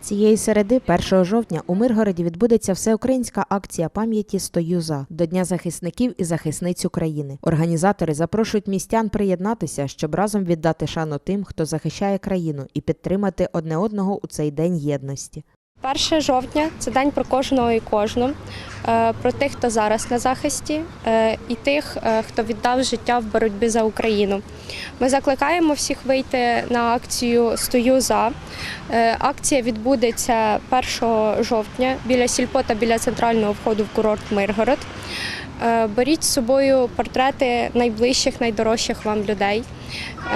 Цієї середи, 1 жовтня, у Миргороді відбудеться всеукраїнська акція пам'яті «Стою за» до Дня захисників і захисниць України. Організатори запрошують містян приєднатися, щоб разом віддати шану тим, хто захищає країну, і підтримати одне одного у цей день єдності. 1 жовтня це день про кожного і кожну, е, про тих, хто зараз на захисті, е, і тих, е, хто віддав життя в боротьбі за Україну. Ми закликаємо всіх вийти на акцію Стою за. Акція відбудеться 1 жовтня біля сільпо та біля центрального входу в курорт Миргород. Е, Беріть з собою портрети найближчих, найдорожчих вам людей,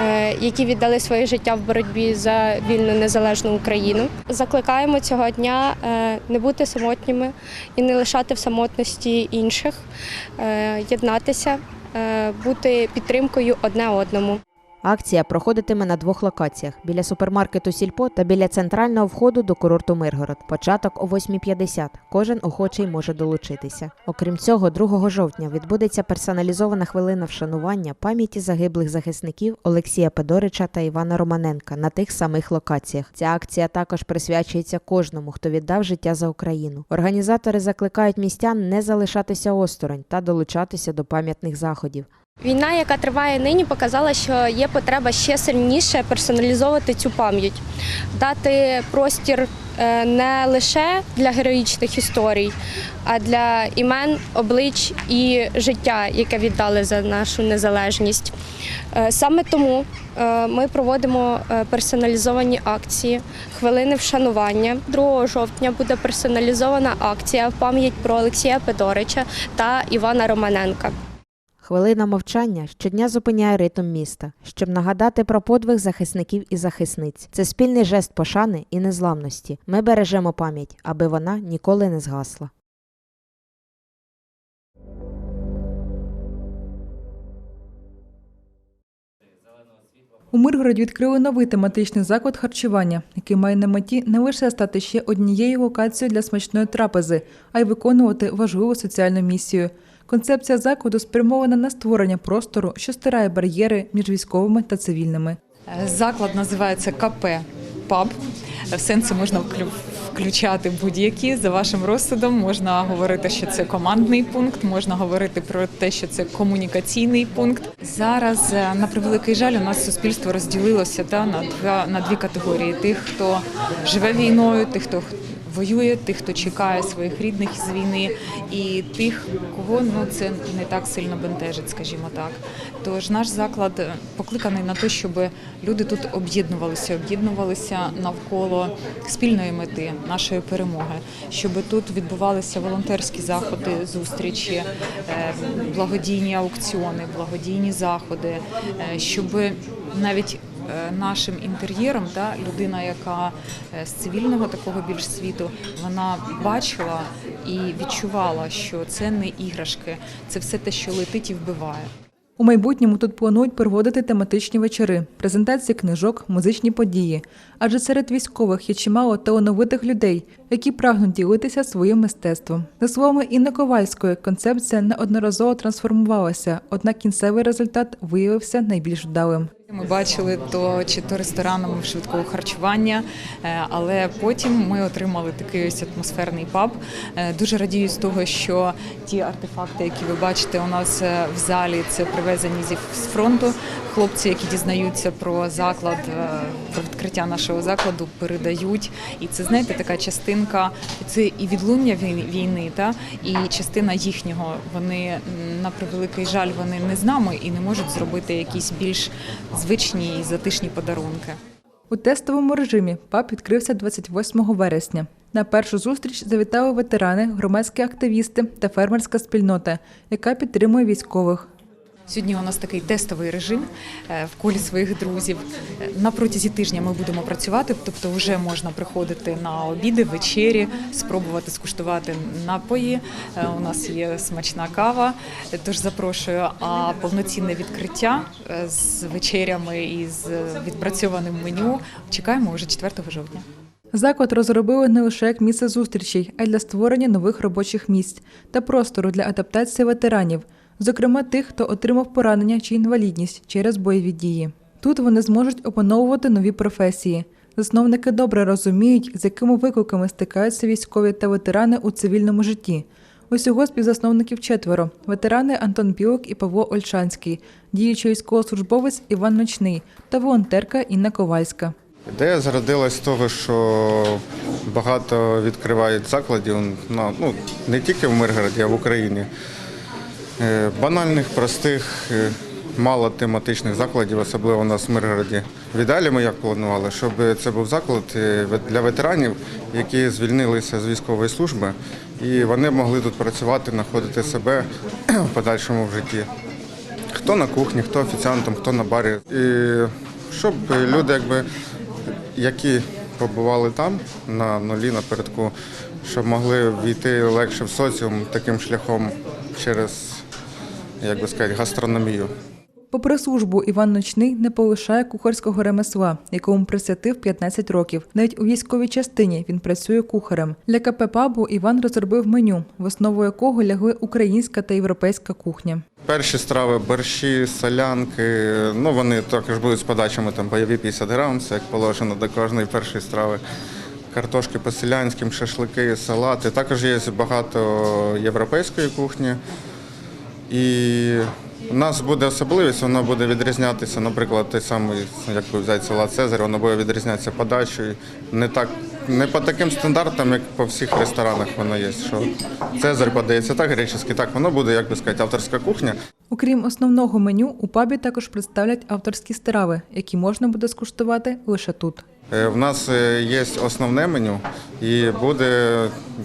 е, які віддали своє життя в боротьбі за вільну незалежну Україну. Закликаємо цього дня е, не бути самотніми і не лишати в самотності інших, єднатися, бути підтримкою одне одному. Акція проходитиме на двох локаціях: біля супермаркету Сільпо та біля центрального входу до курорту Миргород. Початок о 8.50. Кожен охочий може долучитися. Окрім цього, 2 жовтня відбудеться персоналізована хвилина вшанування пам'яті загиблих захисників Олексія Педорича та Івана Романенка на тих самих локаціях. Ця акція також присвячується кожному, хто віддав життя за Україну. Організатори закликають містян не залишатися осторонь та долучатися до пам'ятних заходів. Війна, яка триває нині, показала, що є потреба ще сильніше персоналізовувати цю пам'ять, дати простір е, не лише для героїчних історій, а для імен, облич і життя, яке віддали за нашу незалежність. Е, Саме тому е, ми проводимо персоналізовані акції, хвилини вшанування. 2 жовтня буде персоналізована акція в пам'ять про Олексія Педорича та Івана Романенка. Хвилина мовчання щодня зупиняє ритм міста, щоб нагадати про подвиг захисників і захисниць. Це спільний жест пошани і незламності. Ми бережемо пам'ять, аби вона ніколи не згасла. У Миргороді відкрили новий тематичний заклад харчування, який має на меті не лише стати ще однією локацією для смачної трапези, а й виконувати важливу соціальну місію. Концепція закладу спрямована на створення простору, що стирає бар'єри між військовими та цивільними. Заклад називається КП ПАБ. В сенси можна вклю- включати будь-які за вашим розсудом. Можна говорити, що це командний пункт, можна говорити про те, що це комунікаційний пункт. Зараз, е, на превеликий жаль, у нас суспільство розділилося та, на, два, на дві категорії: тих, хто живе війною, тих, хто воює, тих, хто чекає своїх рідних з війни, і тих, кого ну це не так сильно бентежить, скажімо так. Тож наш заклад е, покликаний на те, щоб люди тут об'єднувалися, об'єднувалися навколо спільної мети нашої перемоги, щоб тут відбувалися волонтерські заходи, зустрічі, е, благодійні аукціони, благодійні заходи, е, щоб навіть нашим інтер'єром, та людина, яка е, з цивільного такого більш світу, вона бачила і відчувала, що це не іграшки, це все те, що летить і вбиває. У майбутньому тут планують проводити тематичні вечори, презентації книжок, музичні події. Адже серед військових є чимало талановитих людей, які прагнуть ділитися своїм мистецтвом. За словами Інни Ковальської, концепція неодноразово трансформувалася, однак кінцевий результат виявився найбільш вдалим. Ми бачили то чи то ресторанами швидкого харчування, е, але потім ми отримали такий ось атмосферний паб. Е, Дуже радію з того, що ті артефакти, які ви бачите у нас е, в залі, це привезені зі фронту. Хлопці, які дізнаються про заклад, про відкриття нашого закладу, передають. І це знаєте, така частинка, це і відлуння війни- та і частина їхнього. Вони на превеликий жаль, вони не з нами і не можуть зробити якісь більш звичні і затишні подарунки. У тестовому режимі ПАП відкрився 28 вересня. На першу зустріч завітали ветерани, громадські активісти та фермерська спільнота, яка підтримує військових. Сьогодні у нас такий тестовий режим е, в колі своїх друзів. На протязі тижня ми будемо працювати, тобто вже можна приходити на обіди, вечері, спробувати скуштувати напої. Е, У нас є смачна кава, тож запрошую. А повноцінне відкриття е, з вечерями і з відпрацьованим меню чекаємо вже 4 жовтня. Заклад розробили не лише як місце зустрічей, а й для створення нових робочих місць та простору для адаптації ветеранів, зокрема тих, хто отримав поранення чи інвалідність через бойові дії. Тут вони зможуть опановувати нові професії. Засновники добре розуміють, з якими викликами стикаються військові та ветерани у цивільному житті. Усього співзасновників четверо: ветерани Антон Білок і Павло Ольшанський, діючий військовослужбовець Іван Ночний та волонтерка Інна Ковальська. Ідея зародилась з того, що багато відкривають закладів, на- ну, не тільки в Миргороді, а в Україні. Е, Банальних, простих, е, мало тематичних закладів, особливо у нас в Миргороді. В ідеалі ми як планували, щоб це був заклад е, для ветеранів, які звільнилися з військової служби, і вони могли тут працювати, знаходити себе в подальшому в житті. Хто на кухні, хто офіціантом, хто на барі. І щоб люди, якби, які побували там на нулі напередку, щоб могли війти легше в соціум таким шляхом через, як би сказати, гастрономію. Попри службу, Іван Ночний не полишає кухарського ремесла, якому присвятив 15 років. Навіть у військовій частині він працює кухарем. Для КП «Пабу» Іван розробив меню, в основу якого лягли українська та європейська кухня. Перші страви борщі, солянки, ну вони також будуть з подачами там бойові 50 грам, це як положено до кожної першої страви. Картошки по-селянським, шашлики, салати. Також є багато європейської кухні. І у нас буде особливість, воно буде відрізнятися, наприклад, той самий, як би взяти салат Цезарь, воно буде відрізнятися подачею. Не так, не по таким стандартам, як по всіх ресторанах воно є. Що Цезарь подається так, греческий, так воно буде, як би сказати, авторська кухня. Окрім основного меню, у пабі також представлять авторські страви, які можна буде скуштувати лише тут. Е, В нас е, є основне меню і буде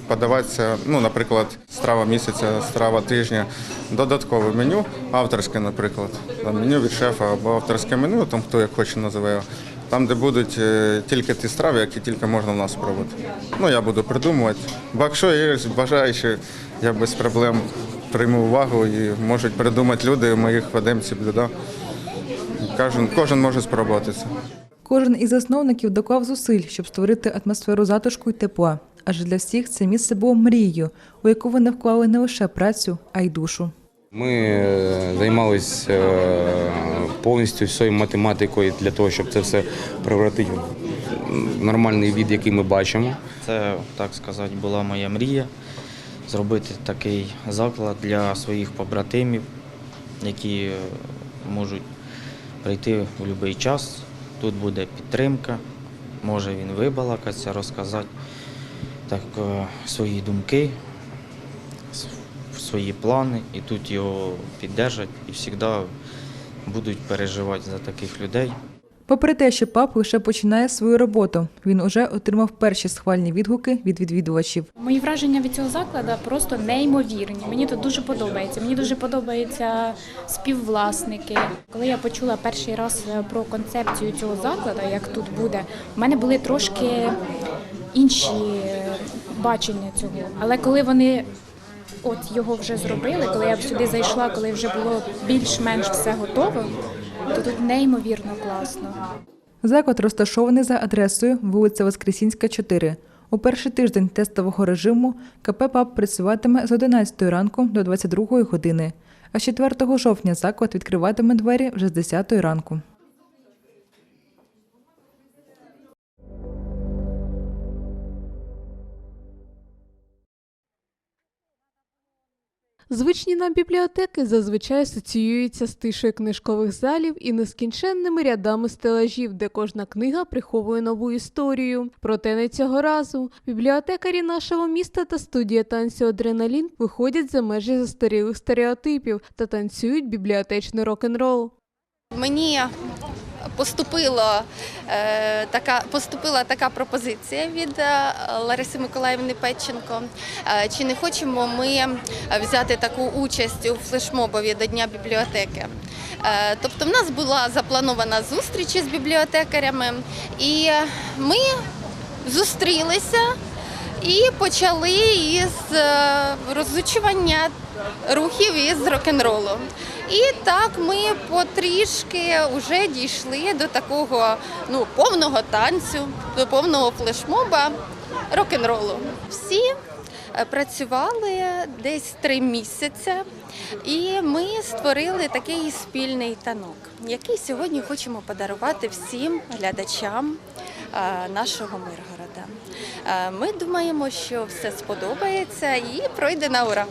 подаватися, ну, наприклад, страва місяця, страва тижня, додаткове меню, авторське, наприклад, там меню від шефа або авторське меню, там хто як хоче називає. Там, де будуть е, тільки ті страви, які тільки можна в нас спробувати. Ну, я буду придумувати. Бо якщо є бажаючі, я без проблем прийму увагу і можуть придумати люди моїх ведемо ці. Кожен, кожен може спробувати це. Кожен із засновників доклав зусиль, щоб створити атмосферу затишку й тепла. Адже для всіх це місце було мрією, у яку вони вклали не лише працю, а й душу. Ми е, займалися е, повністю всією математикою для того, щоб це все превратити в нормальний від, який ми бачимо. Це, так сказати, була моя мрія зробити такий заклад для своїх побратимів, які е, можуть прийти в будь-який час. Тут буде підтримка, може він вибалакатися, розказати так, е, свої думки, свої плани, і тут його піддержать. І завжди будуть переживати за таких людей. Попри те, що паб лише починає свою роботу, він уже отримав перші схвальні відгуки від відвідувачів. Мої враження від цього закладу просто неймовірні. Мені тут дуже подобається. Мені дуже подобаються співвласники. Коли я почула перший раз е, про концепцію цього закладу, як тут буде, в мене були трошки інші е, бачення цього. Але коли вони от його вже зробили, коли я сюди зайшла, коли вже було більш-менш все готово, то тут неймовірно класно. Заклад розташований за адресою вулиця Воскресінська, 4. У перший тиждень тестового режиму КП ПАП працюватиме з 11 ранку до 22 години, а з 4 жовтня заклад відкриватиме двері вже з 10 ранку. Звичні нам бібліотеки зазвичай асоціюються з тишею книжкових залів і нескінченними рядами стелажів, де кожна книга приховує нову історію. Проте не цього разу бібліотекарі нашого міста та студія танцю Адреналін виходять за межі застарілих стереотипів та танцюють бібліотечний рок-н-рол. Мені поступило, е, така, поступила така пропозиція від е, Лариси Миколаївни Петченко. Е, Чи не хочемо ми взяти таку участь у флешмобові до Дня бібліотеки? Е, Тобто, в нас була запланована зустріч із бібліотекарями, і ми зустрілися і почали із е, розучування рухів із рок-н-ролу. І так ми потрішки вже дійшли до такого ну, повного танцю, до повного флешмоба рок-н-ролу. Всі е, працювали десь три місяці, і ми створили такий спільний танок, який сьогодні хочемо подарувати всім глядачам е, нашого Миргорода. Е, Ми думаємо, що все сподобається і пройде на ура.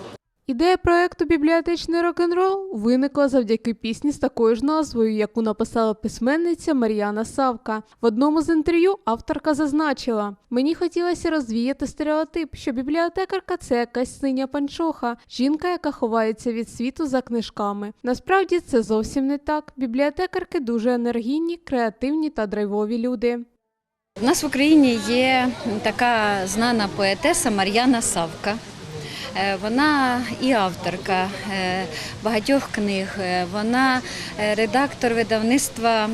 Ідея проекту Бібліотечний рок-н-рол виникла завдяки пісні з такою ж назвою, яку написала письменниця Мар'яна Савка. В одному з інтерв'ю авторка зазначила: мені хотілося розвіяти стереотип, що бібліотекарка це якась синя панчоха, жінка, яка ховається від світу за книжками. Насправді це зовсім не так. Бібліотекарки дуже енергійні, креативні та драйвові люди. У нас в Україні є така знана поетеса Мар'яна Савка. Е, Вона і авторка е, багатьох книг. Е, Вона редактор видавництва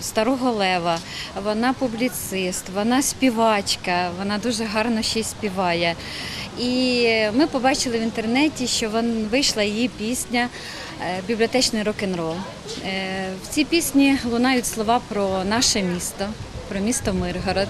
Старого Лева, вона публіцист, вона співачка, вона дуже гарно ще й співає. І ми побачили в інтернеті, що вийшла її пісня Бібліотечний рок-н-рол. Е, В цій пісні лунають слова про наше місто, про місто Миргород,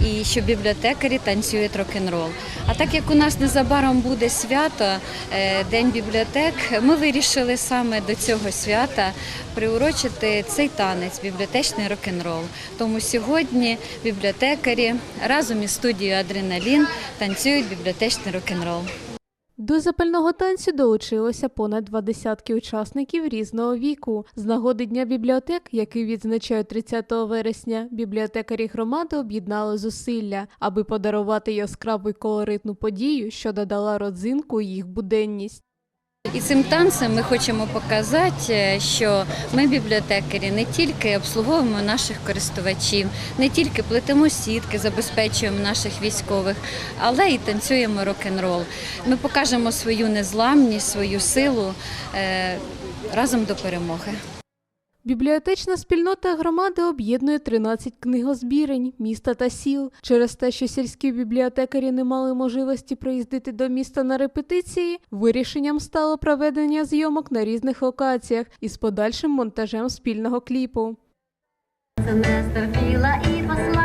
і що бібліотекарі танцюють рок-н-рол. А так як у нас незабаром буде свято, е, День бібліотек, ми вирішили саме до цього свята приурочити цей танець бібліотечний рок-н-рол. Тому сьогодні бібліотекарі разом із студією Адреналін танцюють бібліотечний рок-н-рол. До запального танцю долучилося понад два десятки учасників різного віку. З нагоди Дня бібліотек, який відзначають 30 вересня, бібліотекарі громади об'єднали зусилля, аби подарувати яскраву й колоритну подію, що додала родзинку їх буденність. І цим танцем ми хочемо показати, е, що ми, бібліотекарі, не тільки обслуговуємо наших користувачів, не тільки плетемо сітки, забезпечуємо наших військових, але і танцюємо рок-н-рол. Ми покажемо свою незламність, свою силу е, разом до перемоги. Бібліотечна спільнота громади об'єднує 13 книгозбірень міста та сіл. Через те, що сільські бібліотекарі не мали можливості приїздити до міста на репетиції, вирішенням стало проведення зйомок на різних локаціях із подальшим монтажем спільного кліпу. Не стерпіла і послала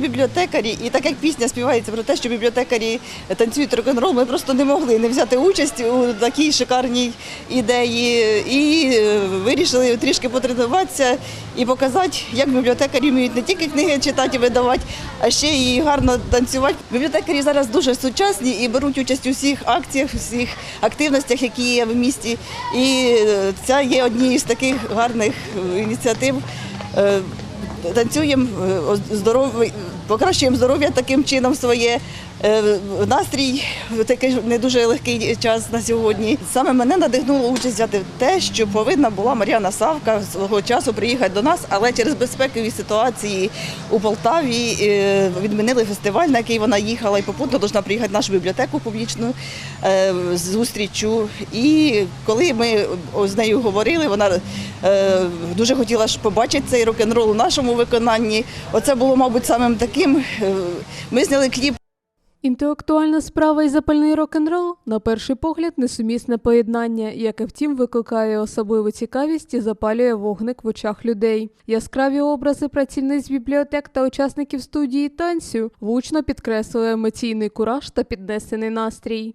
бібліотекарі, і так як пісня співається про те, що бібліотекарі танцюють рок-н-рол, ми просто не могли не взяти участь у такій шикарній ідеї і е, вирішили трішки потренуватися і показати, як бібліотекарі вміють не тільки книги читати і видавати, а ще й гарно танцювати. Бібліотекарі зараз дуже сучасні і беруть участь у всіх акціях, всіх активностях, які є в місті. І е, це є однією з таких гарних е, ініціатив. Танцюємо, е, покращуємо здоров'я таким чином своє. Е, Настрій такий не дуже легкий час на сьогодні. Саме мене надихнуло участь взяти в те, що повинна була Мар'яна Савка свого часу приїхати до нас, але через безпекові ситуації у Полтаві е, відмінили фестиваль, на який вона їхала, і попутно повинна приїхати в нашу бібліотеку публічну е, з зустріччю. І коли ми з нею говорили, вона дуже хотіла ж побачити цей рок-н-рол у нашому виконанні. Оце було, мабуть, самим таким. Ми зняли кліп. Інтелектуальна справа і запальний рок-н-рол на перший погляд несумісне поєднання, яке втім викликає особливу цікавість і запалює вогник в очах людей. Яскраві образи працівниць бібліотек та учасників студії танцю влучно підкреслили емоційний кураж та піднесений настрій.